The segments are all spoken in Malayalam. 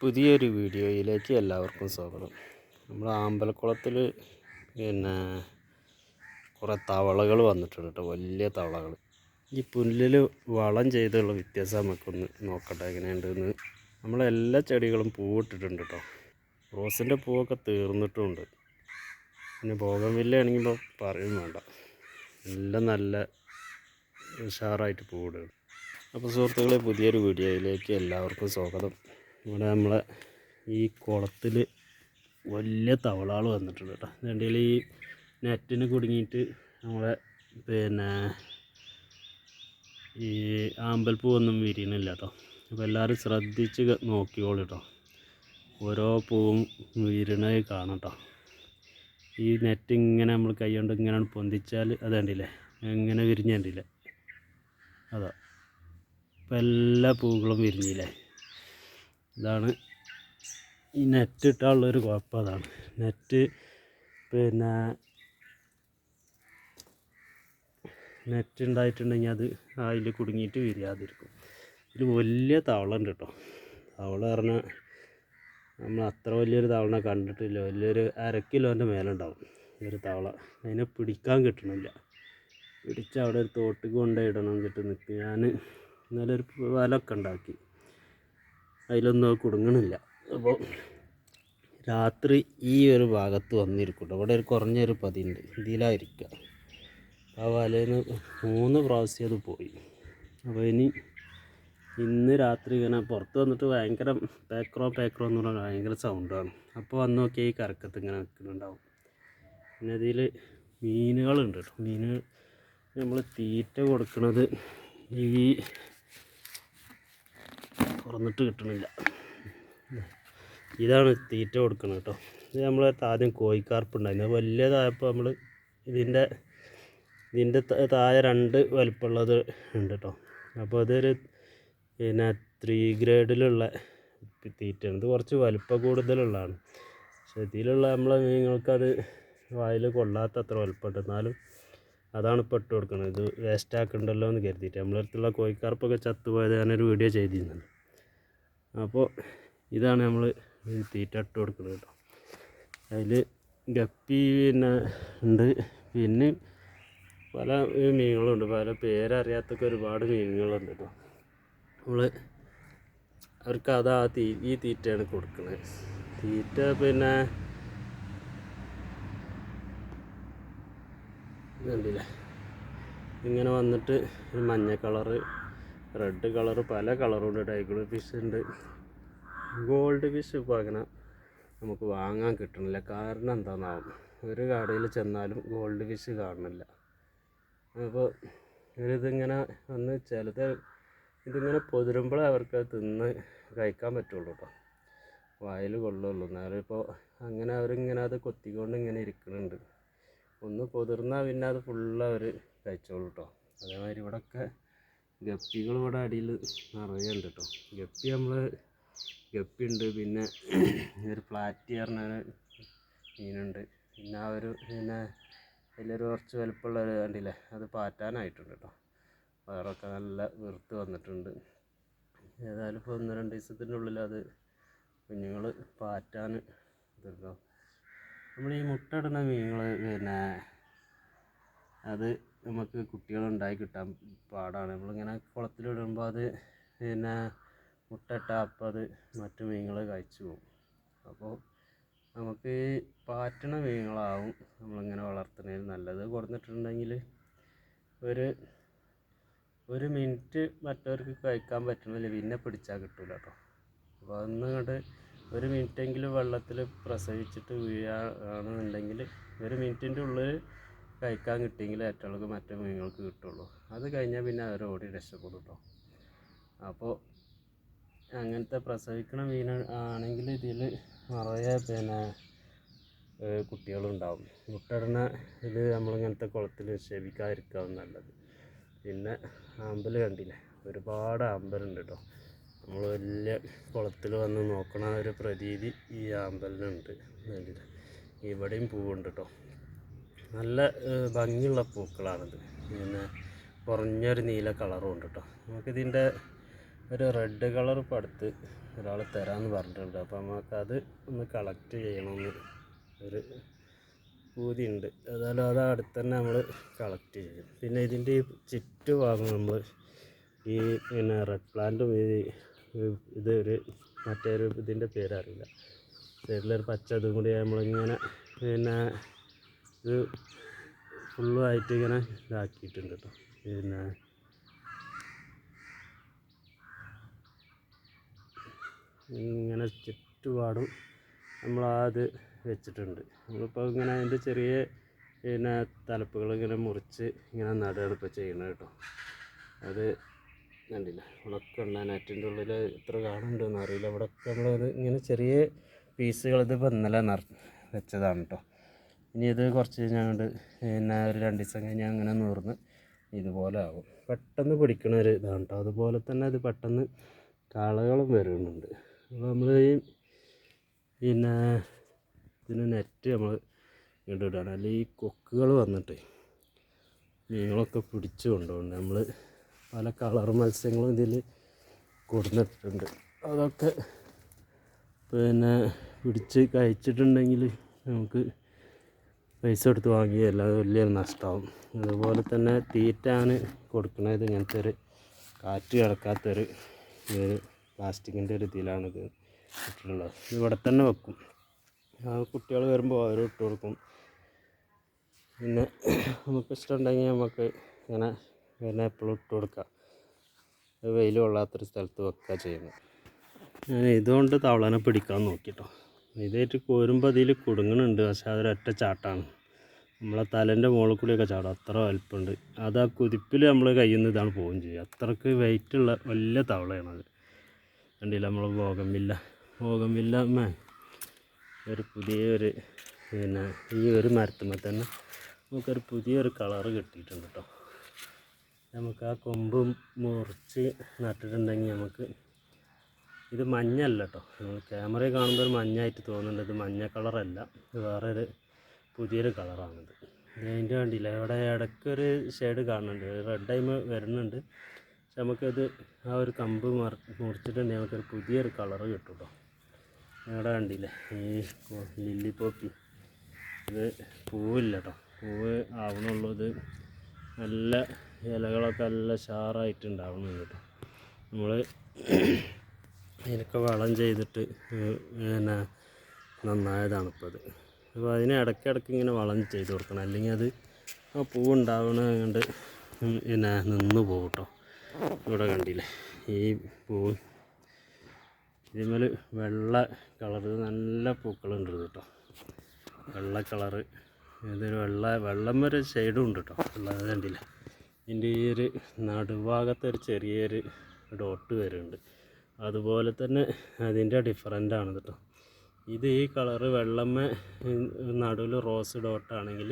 പുതിയൊരു വീഡിയോയിലേക്ക് എല്ലാവർക്കും സ്വാഗതം. നമ്മൾ അമ്പലക്കുളത്തിൽ പിന്നെ കുറേ തവളകൾ വന്നിട്ടുണ്ട് കേട്ടോ വലിയ തവളകൾ ഈ പുല്ലിൽ വളം ചെയ്തുള്ള വ്യത്യാസം നമുക്കൊന്ന് നോക്കട്ടെ എങ്ങനെയുണ്ടെന്ന്. നമ്മളെല്ലാ ചെടികളും പൂവിട്ടിട്ടുണ്ട് കേട്ടോ. റോസിന്റെ പൂവൊക്കെ തീർന്നിട്ടുമുണ്ട് പിന്നെ ഭോഗം വില്ലയാണെങ്കിൽ ഇപ്പോൾ പറയും വേണ്ട. എല്ലാം നല്ല ഉഷാറായിട്ട് പൂവിടുകയാണ് അപ്പോൾ സുഹൃത്തുക്കളെ പുതിയൊരു വീഡിയോയിലേക്ക് എല്ലാവർക്കും സ്വാഗതം. ഇവിടെ നമ്മളെ ഈ കുളത്തിൽ വലിയ തവളകൾ വന്നിട്ടുണ്ട് കേട്ടോ. ഇതിന്റെ ഈ നെറ്റിന് കുടുങ്ങിയിട്ട് നമ്മളെ പിന്നെ ഈ ആമ്പൽപ്പൂവൊന്നും വിരിയണില്ല കേട്ടോ. അപ്പോൾ എല്ലാവരും ശ്രദ്ധിച്ച് നോക്കിയോളൂ കേട്ടോ. ഓരോ പൂവും വിരിയണത് കാണാം കേട്ടോ. ഈ നെറ്റ് ഇങ്ങനെ നമ്മൾ കൈ കൊണ്ട് ഇങ്ങനെ പൊന്തിച്ചാൽ അത് കണ്ടില്ലേ? ഇങ്ങനെ വിരിഞ്ഞ് അതാ. ഇപ്പം എല്ലാ പൂക്കളും വിരിഞ്ഞില്ലേ? ഇതാണ്. ഈ നെറ്റ് ഇട്ടാനുള്ളൊരു കുഴപ്പം അതാണ്. നെറ്റ് പിന്നെ നെറ്റ് ഉണ്ടായിട്ടുണ്ടെങ്കിൽ അത് അതിൽ കുടുങ്ങിയിട്ട് വിരിയാതിരിക്കും ഇതിൽ വലിയ തവള ഉണ്ട് കേട്ടോ തവള പറഞ്ഞാൽ നമ്മൾ അത്ര വലിയൊരു തവള കണ്ടിട്ടില്ല. വലിയൊരു അര കിലോന്റെ മേലെ ഉണ്ടാവും ഈ ഒരു തവള. അതിനെ പിടിക്കാൻ കിട്ടണില്ല. പിടിച്ച് അവിടെ ഒരു തോട്ടിൽ കൊണ്ടുപോയിടണം എന്നിട്ട് നിൽക്കുക ഞാൻ ഇന്നലെ ഒരു വലൊക്കെ ഉണ്ടാക്കി അതിലൊന്നും അത് കുടുങ്ങണില്ല. അപ്പോൾ രാത്രി ഈ ഒരു ഭാഗത്ത് വന്നിരിക്കട്ടെ. ഇവിടെ ഒരു കുറഞ്ഞൊരു പതിയുണ്ട്. ഇതിലായിരിക്കുക ആ വലയിൽ മൂന്ന് പ്രാവശ്യം അത് പോയി. അപ്പോൾ ഇനി ഇന്ന് രാത്രി ഇങ്ങനെ പുറത്ത് വന്നിട്ട് ഭയങ്കര പേക്രോ പേക്രോ എന്ന് പറഞ്ഞാൽ ഭയങ്കര സൗണ്ടാണ് അപ്പോൾ വന്ന് നോക്കിയാൽ ഈ കറക്കത്ത് ഇങ്ങനെ നിൽക്കുന്നുണ്ടാവും. പിന്നെ അതിൽ മീനുകളുണ്ട് കേട്ടോ. മീനുകൾ നമ്മൾ തീറ്റ കൊടുക്കുന്നത് ഈ തുറന്നിട്ട് കിട്ടണില്ല. ഇതാണ് തീറ്റ കൊടുക്കുന്നത് കേട്ടോ. ഇത് നമ്മൾ ആദ്യം കോഴിക്കാർപ്പ് ഉണ്ടായിരുന്നു വലിയതായപ്പോൾ നമ്മൾ ഇതിന്റെ ഇതിന്റെ താഴെ രണ്ട് വലിപ്പമുള്ളത് ഉണ്ട് കേട്ടോ. അപ്പോൾ അതൊരു പിന്നെ ത്രീ ഗ്രേഡിലുള്ള തീറ്റയാണ്. ഇത് കുറച്ച് വലിപ്പം കൂടുതലുള്ളതാണ്. പക്ഷേ ഇതിലുള്ള നമ്മളെ മീനുകൾക്കത് വായിൽ കൊള്ളാത്ത അത്ര വലിപ്പമുണ്ട്. എന്നാലും അതാണ് ഇപ്പോൾ ഇട്ട് കൊടുക്കുന്നത് ഇത് വേസ്റ്റ് ആക്കണ്ടല്ലോ എന്ന് കരുതിയിട്ട് നമ്മളെ അടുത്തുള്ള കോഴിക്കാർപ്പൊക്കെ ചത്തുപോയത് ഞാനൊരു വീഡിയോ ചെയ്തിരുന്നുണ്ട് അപ്പോൾ ഇതാണ് നമ്മൾ തീറ്റ ഇട്ട് കൊടുക്കുന്നത് കേട്ടോ. അതിൽ ഗപ്പി പിന്നെ ഉണ്ട്. പിന്നെ പല മീനുകളുണ്ട്. പല പേരറിയാത്തൊക്കെ ഒരുപാട് മീനുകളുണ്ട് കേട്ടോ. നമ്മൾ അവർക്ക് അതാ തീ ഈ തീറ്റയാണ് കൊടുക്കുന്നത്. തീറ്റ പിന്നെ കണ്ടില്ലേ ഇങ്ങനെ വന്നിട്ട് ഒരു മഞ്ഞ കളറ് റെഡ് കളർ പല കളറും ഉണ്ട് ടൈഗർ ഫിഷ് ഉണ്ട്. ഗോൾഡ് ഫിഷ് ഇപ്പോൾ അങ്ങനെ നമുക്ക് വാങ്ങാൻ കിട്ടണില്ല. കാരണം എന്താണെന്നാവും ഒരു കടയിൽ ചെന്നാലും ഗോൾഡ് ഫിഷ് കാണുന്നില്ല അപ്പോൾ ഇതിങ്ങനെ ഒന്ന് ചിലത് ഇതിങ്ങനെ പൊതിരുമ്പോഴേ അവർക്ക് തിന്ന് കഴിക്കാൻ പറ്റുള്ളൂ കേട്ടോ വായിൽ കൊള്ളുള്ളൂ. എന്നാലും ഇപ്പോൾ അങ്ങനെ അവരിങ്ങനെ അത് കൊത്തിക്കൊണ്ട് ഇങ്ങനെ ഇരിക്കുന്നുണ്ട് ഒന്ന് പൊതിർന്നാൽ പിന്നെ അത് ഫുള്ള് അവർ കഴിച്ചോളൂ കേട്ടോ അതേമാതിരി ഇവിടെയൊക്കെ ഗപ്പികൾ ഇവിടെ അടിയിൽ നിറയെ ഉണ്ട് കേട്ടോ ഗപ്പി നമ്മൾ ഗപ്പി ഉണ്ട് പിന്നെ ഒരു പ്ലാറ്റി പറഞ്ഞ മീനുണ്ട്. പിന്നെ ആ ഒരു പിന്നെ വലിയൊരു കുറച്ച് വലുപ്പമുള്ള ഒരു കണ്ടില്ലേ അത് പാറ്റാനായിട്ടുണ്ട് കേട്ടോ വയറൊക്കെ നല്ല വെറുത്ത് വന്നിട്ടുണ്ട്. ഏതായാലും ഇപ്പോൾ ഒന്ന് രണ്ട് ദിവസത്തിന്റെ ഉള്ളിൽ അത് കുഞ്ഞുങ്ങൾ പാറ്റാൻ ഇതുണ്ടോ നമ്മൾ ഈ മുട്ടയിടുന്ന മീനുകൾ പിന്നെ അത് നമുക്ക് കുട്ടികളുണ്ടായി കിട്ടാൻ പാടാണ്. നമ്മളിങ്ങനെ കുളത്തിലിടുമ്പോൾ അത് പിന്നെ മുട്ടയിട്ട അപ്പം അത് മറ്റു മീനുകൾ കഴിച്ചു പോകും. അപ്പോൾ നമുക്ക് പാറ്റണ മീനുകളാവും നമ്മളിങ്ങനെ വളർത്തുന്നതിൽ നല്ലത്. കൊടുത്തിട്ടുണ്ടെങ്കിൽ ഒരു ഒരു മിനിറ്റ് മറ്റവർക്ക് കഴിക്കാൻ പറ്റണില്ല. പിന്നെ പിടിച്ചാൽ കിട്ടില്ല കേട്ടോ. അപ്പോൾ അതൊന്നും ഒരു മിനിറ്റെങ്കിലും വെള്ളത്തിൽ പ്രസവിച്ചിട്ട് വീഴാണെന്നുണ്ടെങ്കിൽ ഒരു മിനിറ്റിന്റെ ഉള്ളിൽ കഴിക്കാൻ കിട്ടിയെങ്കിൽ ഏറ്റവും മറ്റേ മീനുകൾക്ക് കിട്ടുള്ളൂ. അത് കഴിഞ്ഞാൽ പിന്നെ അവർ ഓടി രക്ഷപ്പെടും കേട്ടോ അപ്പോൾ അങ്ങനത്തെ പ്രസവിക്കണ മീൻ ആണെങ്കിൽ ഇതിൽ നിറയെ പിന്നെ കുട്ടികളുണ്ടാവും. മുട്ടടണ ഇത് നമ്മളിങ്ങനത്തെ കുളത്തിൽ നിക്ഷേപിക്കാതിരിക്കാവും നല്ലത്. പിന്നെ ആമ്പൽ കണ്ടില്ലേ? ഒരുപാട് ആമ്പലുണ്ട് കേട്ടോ നമ്മൾ വലിയ കുളത്തിൽ വന്ന് നോക്കണ ഒരു പ്രതീതി ഈ ആമ്പലിനുണ്ട് കണ്ടില്ലേ ഇവിടെയും പൂവുണ്ട് കേട്ടോ നല്ല ഭംഗിയുള്ള പൂക്കളാണിത്. പിന്നെ കുറഞ്ഞൊരു നീല കളറും ഉണ്ട് കേട്ടോ നമുക്കിതിന്റെ ഒരു റെഡ് കളർ ഇപ്പോൾ അടുത്ത് ഒരാൾ തരാമെന്ന് പറഞ്ഞിട്ടുണ്ട്. അപ്പോൾ നമുക്കത് ഒന്ന് കളക്ട് ചെയ്യണമെന്ന് ഒരു പൂതി ഉണ്ട് അതായാലും അത് അടുത്ത് തന്നെ നമ്മൾ കളക്ട് ചെയ്യും. പിന്നെ ഇതിന്റെ ഈ ചുറ്റുഭാഗം നമ്മൾ ഈ പിന്നെ റെഡ് പ്ലാന്റും ഈ ഇത് ഒരു മറ്റേ ഒരു ഇതിന്റെ പേരറിയില്ല. സൈഡിലൊരു പച്ച ഇതും കൂടി നമ്മളിങ്ങനെ പിന്നെ ഇത് ഫുള്ളുമായിട്ട് ഇങ്ങനെ ഇതാക്കിയിട്ടുണ്ട് കേട്ടോ. പിന്നെ ഇങ്ങനെ ചുറ്റുപാടും നമ്മൾ അത് വെച്ചിട്ടുണ്ട്. നമ്മളിപ്പോൾ ഇങ്ങനെ അതിന്റെ ചെറിയ പിന്നെ തലപ്പുകൾ ഇങ്ങനെ മുറിച്ച് ഇങ്ങനെ നടുകയാണ് ഇപ്പോൾ ചെയ്യുന്നത് കേട്ടോ. അത് കണ്ടില്ല? ഇവിടെയൊക്കെ ഉണ്ട് നെറ്റിന്റെ ഉള്ളിൽ എത്ര കാണുന്നുണ്ടെന്ന് അറിയില്ല. ഇവിടെയൊക്കെ നമ്മളത് ഇങ്ങനെ ചെറിയ പീസുകൾ ഇത് ഇപ്പോൾ ഇന്നലെ നിറ വെച്ചതാണ് കേട്ടോ. ഇനി ഇത് കുറച്ച് കഴിഞ്ഞാണ്ട് പിന്നെ ഒരു രണ്ട് ദിവസം കഴിഞ്ഞാൽ അങ്ങനെ നൂർന്ന് ഇതുപോലെ ആകും പെട്ടെന്ന് പിടിക്കണ ഒരു ഇതാണ് കേട്ടോ അതുപോലെ തന്നെ ഇത് പെട്ടെന്ന് കളകളും വരുന്നുണ്ട്. അപ്പോൾ നമ്മൾ ഈ പിന്നെ ഇതിന് നെറ്റ് നമ്മൾ ഇടാണ് അല്ലെങ്കിൽ ഈ കൊക്കുകൾ വന്നിട്ട് മീനുകളൊക്കെ പിടിച്ച് കൊണ്ടുപോകുന്നുണ്ട്. നമ്മൾ പല കളർ മത്സ്യങ്ങളും ഇതിൽ കൊടുന്നിട്ടുണ്ട് അതൊക്കെ പിന്നെ പിടിച്ച് കഴിച്ചിട്ടുണ്ടെങ്കിൽ നമുക്ക് പൈസ കൊടുത്ത് വാങ്ങിയല്ല അത് വലിയൊരു നഷ്ടമാവും അതുപോലെ തന്നെ തീറ്റാണ് കൊടുക്കുന്നത് ഇങ്ങനത്തെ ഒരു കാറ്റ് കിടക്കാത്തൊരു പ്ലാസ്റ്റിക്കിന്റെ ഒരു ഇതിലാണ് ഇത് ഇട്ടിട്ടുള്ളത്. ഇവിടെ തന്നെ വെക്കും. ആ കുട്ടികൾ വരുമ്പോൾ അവർ ഇട്ട് കൊടുക്കും. പിന്നെ നമുക്ക് ഇഷ്ടമുണ്ടെങ്കിൽ നമുക്ക് ഇങ്ങനെ പിന്നെ എപ്പോഴും ഇട്ട് കൊടുക്കാം വെയിൽ കൊള്ളാത്തൊരു സ്ഥലത്ത് വെക്കുക ചെയ്യുന്നത്. ഞാൻ ഇതുകൊണ്ട് തവളനെ പിടിക്കാൻ നോക്കിട്ടോ. ഇതായിട്ട് കോരുമ്പോൾ അതിൽ കുടുങ്ങണുണ്ട്. പക്ഷേ അതൊരൊറ്റ ചാട്ടാണ്. നമ്മളെ തലേന്റെ മുകളിൽ കൂടിയൊക്കെ ചാടും. അത്ര വലിപ്പമുണ്ട് അത് ആ കുതിപ്പിൽ നമ്മൾ കയ്യിൽ നിന്ന് ഇതാണ് പോവുകയും ചെയ്യുക. അത്രയ്ക്ക് വെയിറ്റുള്ള വലിയ തവളയാണ് അത്. കണ്ടില്ല നമ്മൾ ഭോഗമില്ല ബോഗംവില്ല ഒരു പുതിയൊരു പിന്നെ ഈ ഒരു മരത്തുമ്പോൾ തന്നെ നമുക്കൊരു പുതിയൊരു കളറ് കിട്ടിയിട്ടുണ്ട് കേട്ടോ നമുക്ക് ആ കൊമ്പ് മുറിച്ച് നട്ടിട്ടുണ്ടെങ്കിൽ നമുക്ക് ഇത് മഞ്ഞല്ല കേട്ടോ ക്യാമറയിൽ കാണുമ്പോൾ ഒരു മഞ്ഞായിട്ട് തോന്നുന്നുണ്ട്. ഇത് മഞ്ഞ കളറല്ല. ഇത് വേറെ ഒരു പുതിയൊരു കളറാണിത്. ഇതിന്റെ കണ്ടില്ല ഇവിടെ ഇടയ്ക്കൊരു ഷെയ്ഡ് കാണുന്നുണ്ട്. റെഡ് ടൈം വരുന്നുണ്ട്. പക്ഷെ നമുക്കത് ആ ഒരു കമ്പ് മറ മുറിച്ചിട്ടുണ്ടെങ്കിൽ നമുക്കൊരു പുതിയൊരു കളറ് കിട്ടും കേട്ടോ ഇവിടെ കണ്ടില്ലേ ഈ ലില്ലി പോപ്പി ഇത് പൂവില്ല കേട്ടോ പൂവ് ആവണുള്ളൂ. ഇത് നല്ല ഇലകളൊക്കെ നല്ല ഷാറായിട്ടുണ്ടാവണുണ്ട് കേട്ടോ നമ്മൾ ഇതിനൊക്കെ വളം ചെയ്തിട്ട് പിന്നെ നന്നായതാണ് ഇപ്പോൾ അത് അപ്പോൾ അതിന് ഇടയ്ക്കിടയ്ക്ക് ഇങ്ങനെ വളം ചെയ്ത് കൊടുക്കണം. അല്ലെങ്കിൽ അത് ആ പൂവുണ്ടാവണ കണ്ട് പിന്നെ നിന്ന് പോകും കേട്ടോ. ഇവിടെ കണ്ടില്ലേ? ഈ പൂ ഇതിന്മേൽ വെള്ള കളറ് നല്ല പൂക്കളുണ്ട് കേട്ടോ. വെള്ള കളറ് ഇതൊരു വെള്ള വെള്ളം വരെ ഷെയ്ഡും ഉണ്ട് കേട്ടോ. വെള്ളം കണ്ടില്ലേ? ഇതിന്റെ ഈ ഒരു നടുഭാഗത്ത് ഒരു ചെറിയൊരു ഡോട്ട് വരുന്നുണ്ട്. അതുപോലെ തന്നെ അതിന്റെ ഡിഫറന്റാണ് കേട്ടോ. ഇത് ഈ കളറ് വെള്ളമ്മ നടുവിൽ റോസ് ഡോട്ടാണെങ്കിൽ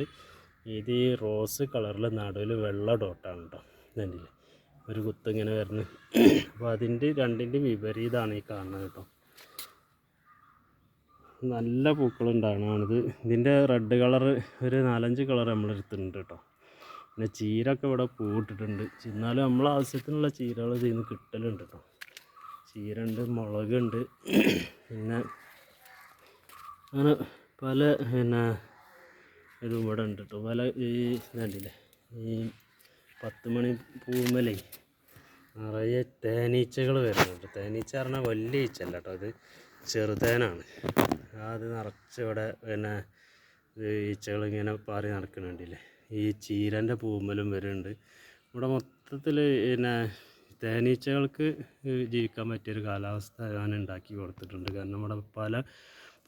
ഇത് ഈ റോസ് കളറിൽ നടുവിൽ വെള്ള ഡോട്ടാണ് കേട്ടോ. കണ്ടില്ലേ ഒരു കുത്ത് ഇങ്ങനെ വരുന്നത് അപ്പോൾ അതിന്റെ രണ്ടിന്റെ വിപരീതമാണ് ഈ കാണുന്നത് കേട്ടോ. നല്ല പൂക്കളുണ്ടാകണത് ഇതിന്റെ റെഡ് കളറ് ഒരു നാലഞ്ച് കളർ നമ്മളെടുത്തിട്ടുണ്ട് കേട്ടോ. പിന്നെ ചീരൊക്കെ ഇവിടെ പൂവിട്ടിട്ടുണ്ട് എന്നാലും നമ്മളെ ആവശ്യത്തിനുള്ള ചീരകൾ ഇതിൽ നിന്ന് കിട്ടലുണ്ട് കേട്ടോ. ചീരണ്ട് മുളകുണ്ട്. പിന്നെ അങ്ങനെ പല പിന്നെ ഇതും ഇവിടെ ഉണ്ട് കേട്ടോ പല ഈ ഇതുണ്ടല്ലേ ഈ പത്ത് മണി പൂമലേ നിറയെ തേനീച്ചകൾ വരുന്നുണ്ട് തേനീച്ച പറഞ്ഞാൽ വലിയ ഈച്ചല്ല കേട്ടോ അത് ചെറുതേനാണ്. അത് നിറച്ച് ഇവിടെ പിന്നെ ഈച്ചകൾ ഇങ്ങനെ പാറി നടക്കുന്നുണ്ടല്ലേ ഈ ചീരന്റെ പൂമലും വരുന്നുണ്ട്. ഇവിടെ മൊത്തത്തിൽ പിന്നെ തേനീച്ചകൾക്ക് ജീവിക്കാൻ പറ്റിയൊരു കാലാവസ്ഥ ഞാൻ ഉണ്ടാക്കി കൊടുത്തിട്ടുണ്ട്. കാരണം ഇവിടെ പല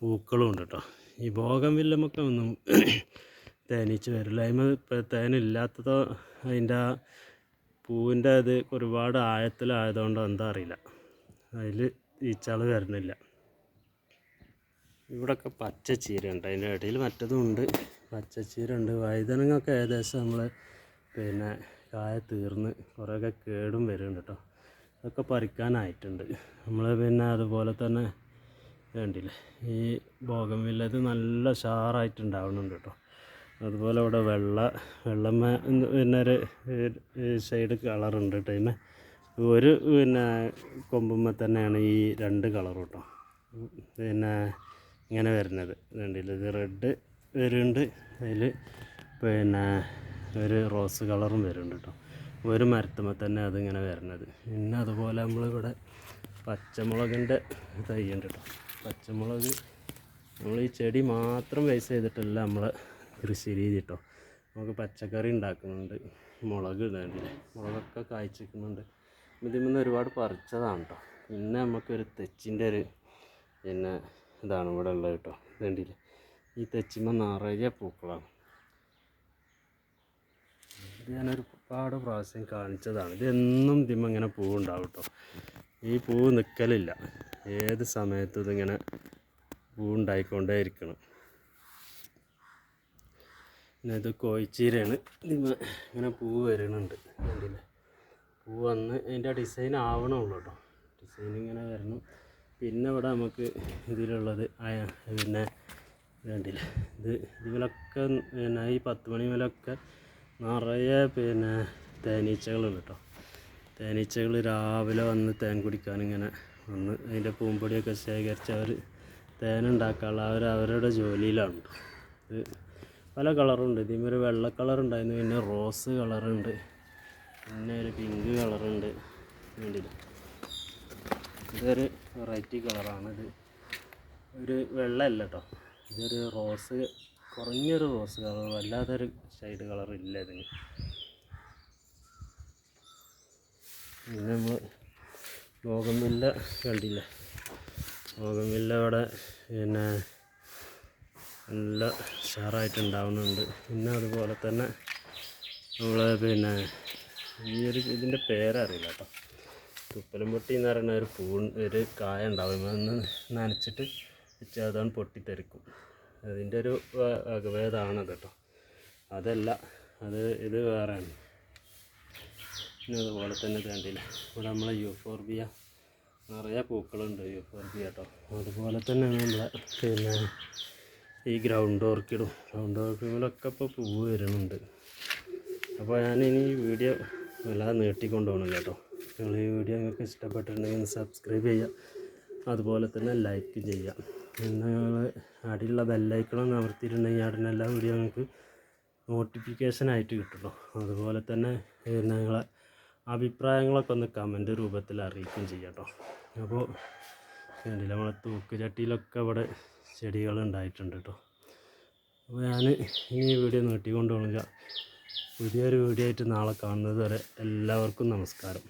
പൂക്കളും ഉണ്ട് കേട്ടോ ഈ ഭോഗം വില്ലമൊക്കെ ഒന്നും തേനീച്ച വരില്ല അതിന് ഇപ്പോൾ തേനില്ലാത്തതോ അതിന്റെ ആ പൂവിന്റെ അത് ഒരുപാട് ആഴത്തിലായതുകൊണ്ടോ എന്താ അറിയില്ല. അതിൽ ഈച്ചകൾ വരുന്നില്ല. ഇവിടെയൊക്കെ പച്ച ചീരയുണ്ട് അതിന്റെ ഇടയിൽ മറ്റതും ഉണ്ട് പച്ച ഉണ്ട് വഴുതനങ്ങൊക്കെ ഏകദേശം നമ്മൾ പിന്നെ കായ തീർന്ന് കുറേയൊക്കെ കേടും വരുന്നുണ്ട് കേട്ടോ. അതൊക്കെ പറിക്കാനായിട്ടുണ്ട്. നമ്മൾ പിന്നെ അതുപോലെ തന്നെ വേണ്ടില്ലേ ഈ ഭോഗം വില്ലത് നല്ല ഷാറായിട്ടുണ്ടാവുന്നുണ്ട് കേട്ടോ. അതുപോലെ ഇവിടെ വെള്ള വെള്ളമ്മ പിന്നെ ഒരു സൈഡ് കളറുണ്ട് കേട്ടോ പിന്നെ ഒരു പിന്നെ കൊമ്പുമ്മ തന്നെയാണ് ഈ രണ്ട് കളറും കേട്ടോ. പിന്നെ ഇങ്ങനെ വരുന്നത്. വേണ്ടില്ല ഇത് റെഡ് വരുന്നുണ്ട്. അതിൽ പിന്നെ ഒരു റോസ് കളറും വരുന്നുണ്ട് കേട്ടോ. ഒരു മരത്തുമ്പോൾ തന്നെ അതിങ്ങനെ വരുന്നത്. പിന്നെ അതുപോലെ നമ്മളിവിടെ പച്ചമുളകിന്റെ തൈയുണ്ട് കേട്ടോ. പച്ചമുളക് നമ്മൾ ഈ ചെടി മാത്രം വേസ്റ്റ് ചെയ്തിട്ടല്ല നമ്മളെ കൃഷി രീതി കേട്ടോ. നമുക്ക് പച്ചക്കറി ഉണ്ടാക്കുന്നുണ്ട് മുളക് ഇടുന്നുണ്ട് മുളകൊക്കെ കായ്ച്ചിരിക്കുന്നുണ്ട്. ഇതിൽ നിന്ന് ഒരുപാട് പറിച്ചതാണ് കേട്ടോ. പിന്നെ നമുക്കൊരു തെച്ചിന്റെ ഒരു പിന്നെ ഇതാണ് ഇവിടെ ഉള്ളത് കേട്ടോ. വേണ്ടിയില്ല ഈ തെച്ചിമ്മ നിറയെ പൂക്കളാണ്. ഇത് ഞാൻ ഒരുപാട് പ്രാവശ്യം കാണിച്ചതാണ്. ഇതെന്നും ഇതിമ്മ ഇങ്ങനെ പൂവുണ്ടാവും കേട്ടോ ഈ പൂവ് നിൽക്കലില്ല ഏത് സമയത്തും ഇതിങ്ങനെ പൂവുണ്ടായിക്കൊണ്ടേ ഇരിക്കണം. പിന്നെ ഇത് കോഴിച്ചീരയാണ്. ഇതിമ്മ ഇങ്ങനെ പൂവ് വരുന്നുണ്ട് കണ്ടില്ലേ പൂ വന്ന് അതിന്റെ ഡിസൈൻ ആവണമുള്ളൂ കേട്ടോ ഡിസൈൻ ഇങ്ങനെ വരണം. പിന്നെ ഇവിടെ നമുക്ക് ഇതിലുള്ളത് പിന്നെ വേണ്ടില്ല ഇത് ഇതിലൊക്കെ പിന്നെ ഈ പത്ത് മണി മുതലൊക്കെ നിറയെ പിന്നെ തേനീച്ചകളുണ്ട് കേട്ടോ. തേനീച്ചകൾ രാവിലെ വന്ന് തേൻ കുടിക്കാനിങ്ങനെ വന്ന് അതിന്റെ പൂമ്പൊടിയൊക്കെ ശേഖരിച്ച് അവർ തേനുണ്ടാക്കാനുള്ള അവർ അവരുടെ ജോലിയിലാണ് ഇത് പല കളറുണ്ട്. ഇതിന് ഒരു വെള്ള കളർ ഉണ്ടായിരുന്നു. പിന്നെ റോസ് കളറുണ്ട്. പിന്നെ ഒരു പിങ്ക് കളറുണ്ട്. വേണ്ടില്ല ഇതൊരു വെറൈറ്റി കളറാണ് ഇത്. ഒരു വെള്ളമല്ല കേട്ടോ. ഇതൊരു റോസ് കുറഞ്ഞൊരു റോസ് കളർ വല്ലാത്തൊരു ഷെയ്ഡ് കളർ ഇല്ല ഇതിന് പിന്നെ നമ്മൾ ബോഗൻവില്ല കണ്ടില്ല? ബോഗൻവില്ല അവിടെ പിന്നെ നല്ല ഉഷാറായിട്ടുണ്ടാവുന്നുണ്ട്. പിന്നെ അതുപോലെ തന്നെ നമ്മൾ പിന്നെ ഈ ഒരു ഇതിന്റെ പേരറിയില്ല കേട്ടോ. തുപ്പലും പൊട്ടി എന്ന് പറയുന്ന ഒരു പൂ ഒരു കായ ഉണ്ടാവും. അതൊന്ന് നനച്ചിട്ട് വെച്ചാൽ അതാണ് പൊട്ടിത്തെറിക്കും. അതിന്റെ ഒരു വകഭേദമാണ് കേട്ടോ. അതല്ല അത് ഇത് വേറെയാണ്. പിന്നെ അതുപോലെ തന്നെ കണ്ടില്ല ഇവിടെ നമ്മളെ യൂഫോർബിയ നിറയെ പൂക്കളുണ്ട് യൂഫോർബിയ കേട്ടോ. അതുപോലെ തന്നെയാണ് നമ്മളെ പിന്നെ ഈ ഗ്രൗണ്ട് ഓർക്കിഡും ഗ്രൗണ്ട് ഓർക്കിഡിലൊക്കെ ഇപ്പോൾ പൂവ് വരുന്നുണ്ട്. അപ്പോൾ ഞാനിനി ഈ വീഡിയോ വല്ലാതെ നീട്ടിക്കൊണ്ടുപോകണം കേട്ടോ. നിങ്ങൾ ഈ വീഡിയോ നിങ്ങൾക്ക് ഇഷ്ടപ്പെട്ടിട്ടുണ്ടെങ്കിൽ സബ്സ്ക്രൈബ് ചെയ്യുക. അതുപോലെ തന്നെ ലൈക്ക് ചെയ്യുക. നിങ്ങൾ അടിയുള്ള ബെല്ലൈക്കണം അമർത്തിയിട്ടുണ്ടെങ്കിൽ അവിടുന്ന് എല്ലാ വീഡിയോ നിങ്ങൾക്ക് നോട്ടിഫിക്കേഷൻ ആയിട്ട് കിട്ടുള്ളൂ. അതുപോലെ തന്നെ നിങ്ങളെ അഭിപ്രായങ്ങളൊക്കെ ഒന്ന് കമന്റ് രൂപത്തിൽ അറിയിക്കുകയും ചെയ്യാം കേട്ടോ. അപ്പോൾ കണ്ടില്ല നമ്മളെ തൂക്ക് ചട്ടിയിലൊക്കെ ഇവിടെ ചെടികൾ ഉണ്ടായിട്ടുണ്ട് കേട്ടോ. അപ്പോൾ ഞാൻ ഈ വീഡിയോ നീട്ടിക്കൊണ്ട് പോകുക പുതിയൊരു വീഡിയോ ആയിട്ട് നാളെ കാണുന്നത് വരെ എല്ലാവർക്കും നമസ്കാരം.